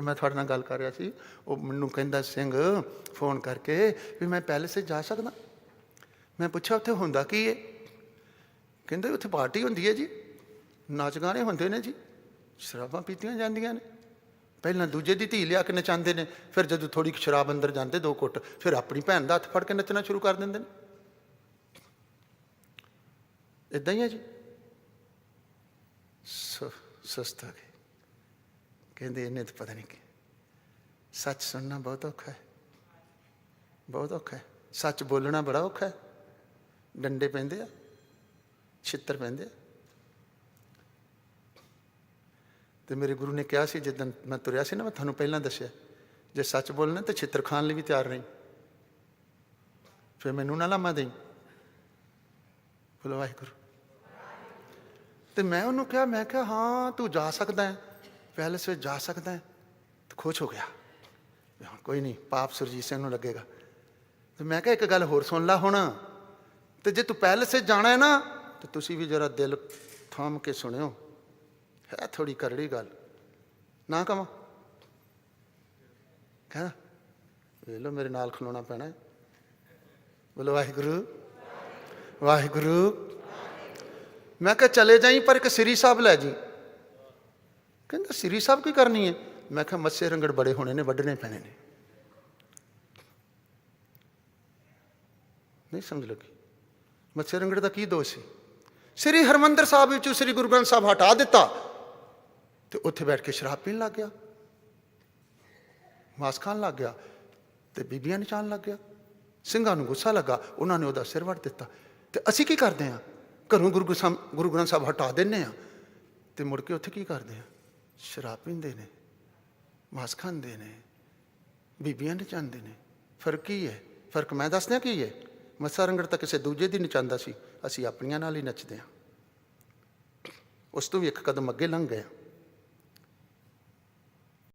ਤੇ ਮੈਂ ਤੁਹਾਡੇ ਨਾਲ ਗੱਲ ਕਰ ਰਿਹਾ ਸੀ। ਉਹ ਮੈਨੂੰ ਕਹਿੰਦਾ, ਸਿੰਘ, ਫੋਨ ਕਰਕੇ ਵੀ ਮੈਂ ਪੈਲੇਸ 'ਚ ਜਾ ਸਕਦਾ। ਮੈਂ ਪੁੱਛਿਆ, ਉੱਥੇ ਹੁੰਦਾ ਕੀ ਹੈ ਕਹਿੰਦੇ, ਉੱਥੇ ਪਾਰਟੀ ਹੁੰਦੀ ਹੈ ਜੀ। ਨਾਚ ਗਾਣੇ ਹੁੰਦੇ ਨੇ ਜੀ। ਸ਼ਰਾਬਾਂ ਪੀਤੀਆਂ ਜਾਂਦੀਆਂ ਨੇ। ਪਹਿਲਾਂ ਦੂਜੇ ਦੀ ਧੀ ਲਿਆ ਕੇ ਨਚਾਉਂਦੇ ਨੇ। ਫਿਰ ਜਦੋਂ ਥੋੜੀ ਸ਼ਰਾਬ ਅੰਦਰ ਜਾਂਦੇ ਦੋ ਕੁੱਟ ਫਿਰ ਆਪਣੀ ਭੈਣ ਦਾ ਹੱਥ ਫੜ ਕੇ ਨੱਚਣਾ ਸ਼ੁਰੂ ਕਰ ਦਿੰਦੇ ਨੇ। ਇਦਾਂ ਹੀ ਹੈ ਜੀ। ਸ- ਸਸਤਾ ਗਏ ਕਹਿੰਦੇ ਇਹਨੇ ਤਾਂ ਪਤਾ ਨਹੀਂ ਕੀ। ਸੱਚ ਸੁਣਨਾ ਬਹੁਤ ਔਖਾ ਹੈ। ਬਹੁਤ ਔਖਾ ਹੈ। ਸੱਚ ਬੋਲਣਾ ਬੜਾ ਔਖਾ ਹੈ। ਡੰਡੇ ਪੈਂਦੇ ਆ, ਛਿੱਤਰ ਪੈਂਦੇ ਆ। ਤੇ ਮੇਰੇ ਗੁਰੂ ਨੇ ਕਿਹਾ ਸੀ ਜਦੋਂ ਮੈਂ ਤੁਰਿਆ ਸੀ ਨਾ, ਮੈਂ ਤੁਹਾਨੂੰ ਪਹਿਲਾਂ ਦੱਸਿਆ, ਜੇ ਸੱਚ ਬੋਲਣਾ ਤਾਂ ਛਿੱਤਰ ਖਾਣ ਲਈ ਵੀ ਤਿਆਰ ਰਹੀ। ਫਿਰ ਮੈਨੂੰ ਨਾ ਲਾਮਾ ਦੇਈ। ਬੋਲੋ ਵਾਹਿਗੁਰੂ। ਤੇ ਮੈਂ ਉਹਨੂੰ ਕਿਹਾ, ਮੈਂ ਕਿਹਾ, ਹਾਂ, ਤੂੰ ਜਾ ਸਕਦਾ ਹੈ। ਪੈਲਸ ਵਿੱਚ ਜਾ ਸਕਦਾ ਹੈ ਤੇ ਖੁਸ਼ ਹੋ ਗਿਆ ਹੁਣ ਕੋਈ ਨਹੀਂ ਪਾਪ ਸੁਰਜੀਤ ਸਿੰਘ ਨੂੰ ਲੱਗੇਗਾ ਤੇ ਮੈਂ ਕਿਹਾ ਇੱਕ ਗੱਲ ਹੋਰ ਸੁਣ ਲੈ ਹੁਣ ਤੇ ਜੇ ਤੂੰ ਪੈਲਸ ਵਿੱਚ ਜਾਣਾ ਹੈ ਨਾ ਤੇ ਤੁਸੀਂ ਵੀ ਜਰਾ ਦਿਲ ਥਾਮ ਕੇ ਸੁਣਿਓ ਹੈ ਥੋੜੀ ਕਰੜੀ ਗੱਲ ਨਾ ਕਮਾ ਕਹਿੰਦਾ ਵੇਖ ਲਓ ਮੇਰੇ ਨਾਲ ਖਲੋਣਾ ਪੈਣਾ ਬੋਲੋ ਵਾਹਿਗੁਰੂ ਵਾਹਿਗੁਰੂ ਮੈਂ ਕਿਹਾ ਚਲੇ ਜਾਈ ਪਰ ਇੱਕ ਸ੍ਰੀ ਸਾਹਿਬ ਲੈ ਜੀ ਕਹਿੰਦਾ, ਸ੍ਰੀ ਸਾਹਿਬ ਕੀ ਕਰਨੀ ਹੈ? ਮੈਂ ਕਿਹਾ, ਮੱਸੇ ਰੰਗੜ ਬੜੇ ਹੋਣੇ ਨੇ, ਵੱਢਣੇ ਪੈਣੇ ਨੇ। ਨਹੀਂ ਸਮਝ ਲੱਗੀ। ਮੱਸੇ ਰੰਗੜ ਦਾ ਕੀ ਦੋਸ਼ ਸੀ? ਸ੍ਰੀ ਹਰਮੰਦਰ ਸਾਹਿਬ ਵਿੱਚੋਂ ਸ੍ਰੀ ਗੁਰੂ ਗ੍ਰੰਥ ਸਾਹਿਬ ਹਟਾ ਦਿੱਤਾ ਤੇ ਉੱਥੇ ਬੈਠ ਕੇ ਸ਼ਰਾਬ ਪੀਣ ਲੱਗ ਗਿਆ। ਮਾਸ ਖਾਣ ਲੱਗ ਗਿਆ ਤੇ ਬੀਬੀਆਂ ਨਚਾਣ ਲੱਗ ਗਿਆ। ਸਿੰਘਾਂ ਨੂੰ ਗੁੱਸਾ ਲੱਗਾ, ਉਹਨਾਂ ਨੇ ਉਹਦਾ ਸਿਰ ਵੱਢ ਦਿੱਤਾ। ਤੇ ਅਸੀਂ ਕੀ ਕਰਦੇ ਹਾਂ? ਘਰੋਂ ਗੁਰੂ ਗ੍ਰੰਥ ਗੁਰੂ ਗ੍ਰੰਥ ਸਾਹਿਬ ਹਟਾ ਦਿੰਨੇ ਆ ਤੇ ਮੁੜ ਕੇ ਉੱਥੇ ਕੀ ਕਰਦੇ ਆ ਸ਼ਰਾਬ ਪੀਂਦੇ ਨੇ, ਮਾਸ ਖਾਂਦੇ ਨੇ, ਬੀਬੀਆਂ ਨਚਾਉਂਦੇ ਨੇ। ਫ਼ਰਕ ਕੀ ਹੈ? ਫ਼ਰਕ ਮੈਂ ਦੱਸਦਾ ਕੀ ਹੈ? ਮੱਸਾ ਰੰਗੜ ਤਾਂ ਕਿਸੇ ਦੂਜੇ ਦੀ ਨਚਾਉਂਦਾ ਸੀ। ਅਸੀਂ ਆਪਣੀਆਂ ਨਾਲ ਹੀ ਨੱਚਦੇ ਹਾਂ। ਉਸ ਤੋਂ ਵੀ ਇੱਕ ਕਦਮ ਅੱਗੇ ਲੰਘ ਗਏ ਹਾਂ।